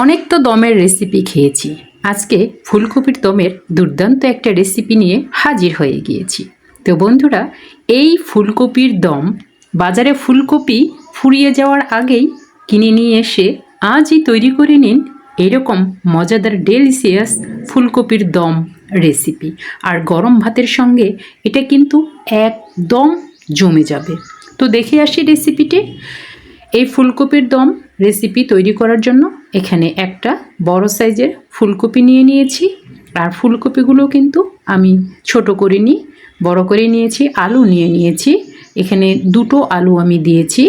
অনেক তো দমের রেসিপি খেয়েছি। আজকে ফুলকপির দমের দুর্দান্ত একটা রেসিপি নিয়ে হাজির হয়ে গিয়েছি। তো বন্ধুরা, এই ফুলকপির দম বাজারে ফুলকপি ফুরিয়ে যাওয়ার আগেই কিনে নিয়ে এসে আজই তৈরি করে নিন এরকম মজাদার ডেলিসিয়াস ফুলকপির দম রেসিপি আর গরম ভাতের সঙ্গে এটা কিন্তু একদম জমে যাবে। তো দেখে আসি রেসিপিটি এই ফুলকপির দম রেসিপি তৈরি করার জন্য এখানে একটা বড় সাইজের ফুলকপি নিয়ে নিয়েছি। আর ফুলকপিগুলো কিন্তু আমি ছোট করে নিই বড় করে নিয়েছি, আলু নিয়ে নিয়েছি। এখানে দুটো আলু আমি দিয়েছি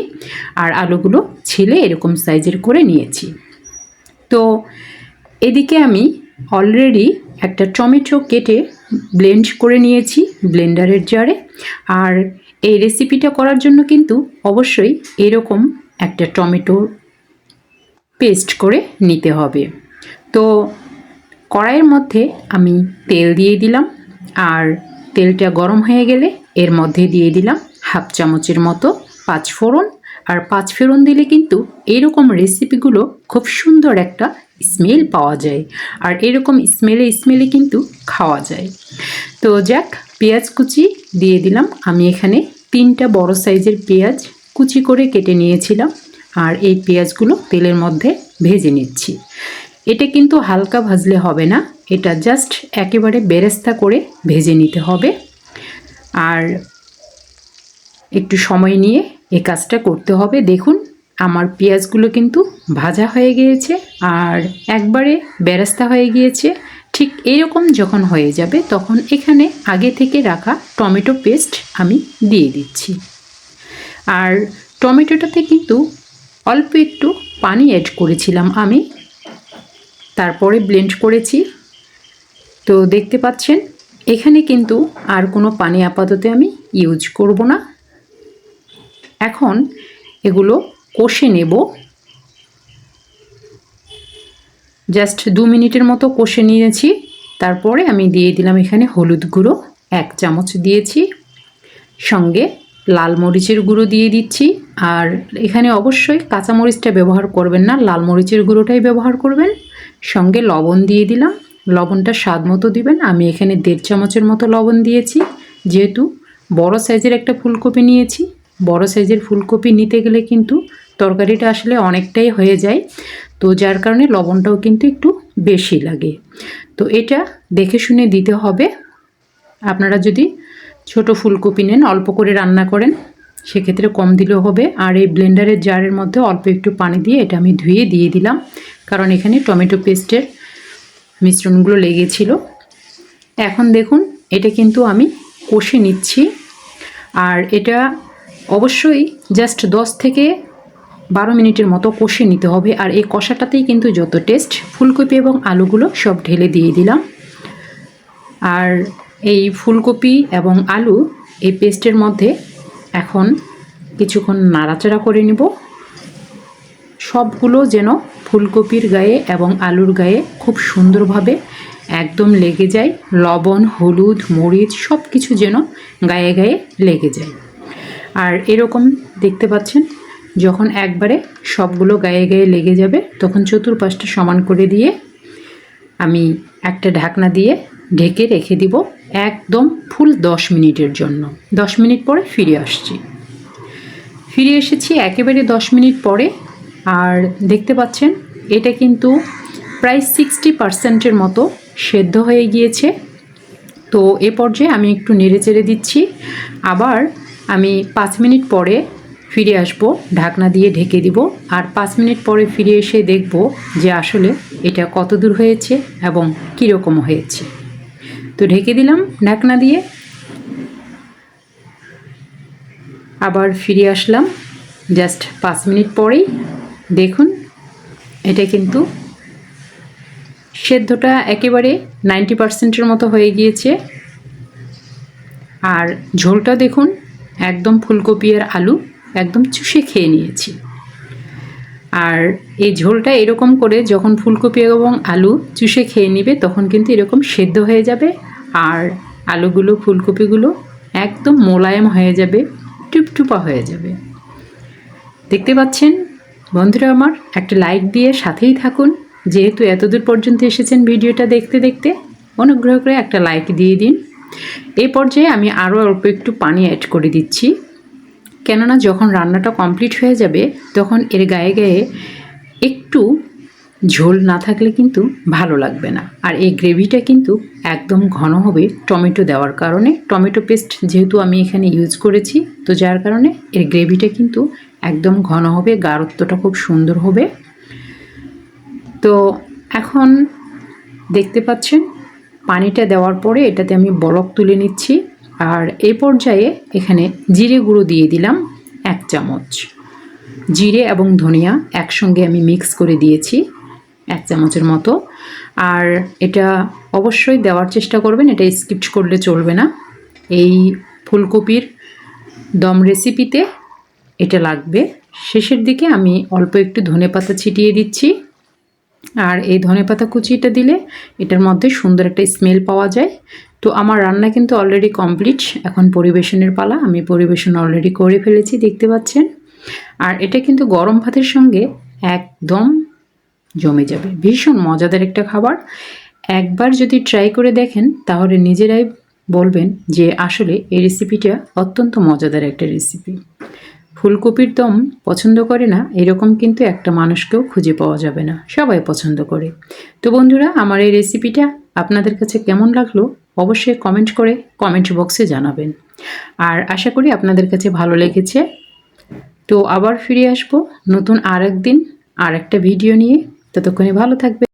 আর আলুগুলো ছিলে এরকম সাইজের করে নিয়েছি। তো এদিকে আমি অলরেডি একটা টমেটো কেটে ব্লেন্ড করে নিয়েছি ব্লেন্ডারের জারে। আর এই রেসিপিটা করার জন্য কিন্তু অবশ্যই এরকম একটা টমেটো পেস্ট করে নিতে হবে। তো কড়াইয়ের মধ্যে আমি তেল দিয়ে দিলাম আর তেলটা গরম হয়ে গেলে এর মধ্যে দিয়ে দিলাম হাফ চামচের মতো পাঁচ ফোড়ন। আর পাঁচ ফোড়ন দিলে কিন্তু এরকম রেসিপিগুলো খুব সুন্দর একটা স্মেল পাওয়া যায় আর এরকম স্মেলে স্মেলে কিন্তু খাওয়া যায়। তো যাক, পেঁয়াজ কুচি দিয়ে দিলাম। আমি এখানে তিনটা বড় সাইজের পেঁয়াজ কুচি করে কেটে নিয়েছিলাম। আর এই পেঁয়াজগুলো তেলের মধ্যে ভেজে নিচ্ছি। এটা কিন্তু হালকা ভাজলে হবে না, এটা জাস্ট একেবারে বেরেস্তা করে ভেজে নিতে হবে। আর একটু সময় নিয়ে এই কাজটা করতে হবে। দেখুন, আমার পেঁয়াজগুলো কিন্তু ভাজা হয়ে গিয়েছে আর একবারে বেরেস্তা হয়ে গিয়েছে। ঠিক এরকম যখন হয়ে যাবে তখন এখানে আগে থেকে রাখা টমেটো পেস্ট আমি দিয়ে দিচ্ছি। আর টমেটোটাতে কিন্তু অল্প একটু পানি অ্যাড করেছিলাম আমি। তারপরে ব্লেন্ড করেছি। তো দেখতে পাচ্ছেন, এখানে কিন্তু আর কোনো পানি আপাতত আমি ইউজ করব না। এখন এগুলো কষে নেব। জাস্ট দু মিনিটের মতো কষে নিয়েছি। তারপরে আমি দিয়ে দিলাম এখানে হলুদ গুঁড়ো, এক চামচ দিয়েছি। সঙ্গে লাল মরিচের গুঁড়ো দিয়ে দিচ্ছি। আর এখানে অবশ্যই কাঁচামরিচটা ব্যবহার করবেন না, লাল মরিচের গুঁড়োটাই ব্যবহার করবেন। সঙ্গে লবণ দিয়ে দিলাম। লবণটা স্বাদ মতো দিবেন। আমি এখানে দেড় চামচের মতো লবণ দিয়েছি। যেহেতু বড় সাইজের একটা ফুলকপি নিয়েছি, বড় সাইজের ফুলকপি নিতে গেলে কিন্তু তরকারিটা আসলে অনেকটাই হয়ে যায়। তো যার কারণে লবণটাও কিন্তু একটু বেশি লাগে। তো এটা দেখে শুনে দিতে হবে। আপনারা যদি ছোট ফুলকপি নেন, অল্প করে রান্না করেন। সেক্ষেত্রে কম দিলেও হবে। আর এই ব্লেন্ডারের জারের মধ্যে অল্প একটু পানি দিয়ে এটা আমি ধুয়ে দিয়ে দিলাম। কারণ এখানে টমেটো পেস্টের মিশ্রণগুলো লেগেছিল। এখন দেখুন, এটা কিন্তু আমি কষে নিচ্ছি। আর এটা অবশ্যই জাস্ট দশ থেকে বারো মিনিটের মতো কষে নিতে হবে। আর এই কষাটাতেই কিন্তু যত টেস্ট, ফুলকপি এবং আলুগুলো সব ঢেলে দিয়ে দিলাম। আর এই ফুলকপি এবং আলু এই পেস্টের মধ্যে এখন কিছুক্ষণ নাড়াচাড়া করে নিব। সবগুলো যেন ফুলকপির গায়ে এবং আলুর গায়ে খুব সুন্দরভাবে একদম লেগে যায়। লবণ, হলুদ, মরিচ সব কিছু যেন গায়ে গায়ে লেগে যায়। আর এরকম দেখতে পাচ্ছেন, যখন একবারে সবগুলো গায়ে গায়ে লেগে যাবে, তখন চতুর্পাশটা সমান করে দিয়ে আমি একটা ঢাকনা দিয়ে ঢেকে রেখে দিব একদম ফুল দশ মিনিটের জন্য। দশ মিনিট পরে ফিরে আসছি। ফিরে এসেছি একেবারে দশ মিনিট পরে আর দেখতে পাচ্ছেন, এটা কিন্তু প্রায় সিক্সটি পার্সেন্টের মতো সেদ্ধ হয়ে গিয়েছে। তো এ পর্যায়ে আমি একটু নেড়ে চেড়ে দিচ্ছি। আবার আমি পাঁচ মিনিট পরে ফিরে আসব, ঢাকনা দিয়ে ঢেকে দিব। আর পাঁচ মিনিট পরে ফিরে এসে দেখব যে আসলে এটা কত দূর হয়েছে এবং কীরকম হয়েছে। তো ঢেকে দিলাম ঢাকনা দিয়ে। আবার ফিরে আসলাম জাস্ট পাঁচ মিনিট পরেই। দেখুন, এটা কিন্তু সেদ্ধটা একেবারে নাইনটি পার্সেন্টের মতো হয়ে গিয়েছে। আর ঝোলটা দেখুন, একদম ফুলকপি আর আলু একদম চুষে খেয়ে নিয়েছি। আর এই ঝোলটা এরকম করে যখন ফুলকপি এবং আলু চুষে খেয়ে নেবে, তখন কিন্তু এরকম সেদ্ধ হয়ে যাবে আর আলুগুলো, ফুলকপিগুলো একদম মোলায়েম হয়ে যাবে, টুপটুপা হয়ে যাবে। দেখতে পাচ্ছেন বন্ধুরা আমার, একটা লাইক দিয়ে সাথেই থাকুন। যেহেতু এতদূর পর্যন্ত এসেছেন ভিডিওটা দেখতে দেখতে, অনুগ্রহ করে একটা লাইক দিয়ে দিন। এই পর্যায়ে আমি আরও অল্প একটু পানি অ্যাড করে দিচ্ছি। কেননা যখন রান্নাটা কমপ্লিট হয়ে যাবে, তখন এর গায়ে গায়ে একটু ঝোল না থাকলে কিন্তু ভালো লাগবে না। আর এই গ্রেভিটা কিন্তু একদম ঘন হবে টমেটো দেওয়ার কারণে। টমেটো পেস্ট যেহেতু আমি এখানে ইউজ করেছি, তো যার কারণে এর গ্রেভিটা কিন্তু একদম ঘন হবে, গাঢ়ত্বটা খুব সুন্দর হবে। তো এখন দেখতে পাচ্ছেন, পানিটা দেওয়ার পরে এটাতে আমি বরফ তুলে নিচ্ছি। আর এই পর্যায়ে এখানে জিরে গুঁড়ো দিয়ে দিলাম এক চামচ। জিরে এবং ধনিয়া একসঙ্গে আমি মিক্স করে দিয়েছি এক চামচের মতো। আর এটা অবশ্যই দেওয়ার চেষ্টা করবেন, এটা স্কিপ করলে চলবে না। এই ফুলকপির দম রেসিপিতে এটা লাগবে। শেষের দিকে আমি অল্প একটু ধনেপাতা ছিটিয়ে দিচ্ছি। আর এই ধনেপাতা কুচিটা দিলে এটার মধ্যে সুন্দর একটা স্মেল পাওয়া যায়। তো আমার রান্না কিন্তু অলরেডি কমপ্লিট এখন পরিবেশনের পালা, আমি পরিবেশন অলরেডি করে ফেলেছি, দেখতে পাচ্ছেন। আর এটা কিন্তু গরম ভাতের সঙ্গে একদম জমে যাবে। ভীষণ মজাদার একটা খাবার। একবার যদি ট্রাই করে দেখেন, তাহলে নিজেরাই বলবেন যে আসলে এই রেসিপিটা অত্যন্ত মজাদার একটা রেসিপি ফুলকপির দম পছন্দ করে না, এরকম কিন্তু একটা মানুষকেও খুঁজে পাওয়া যাবে না। সবাই পছন্দ করে। তো বন্ধুরা, আমার এই রেসিপিটা আপনাদের কাছে কেমন লাগল অবশ্যই কমেন্ট করে কমেন্ট বক্সে জানাবেন। আর আশা করি আপনাদের কাছে ভালো লেগেছে। তো আবার ফিরে আসব নতুন আর একদিন আর একটা ভিডিও নিয়ে। ততক্ষণে ভালো থাকবে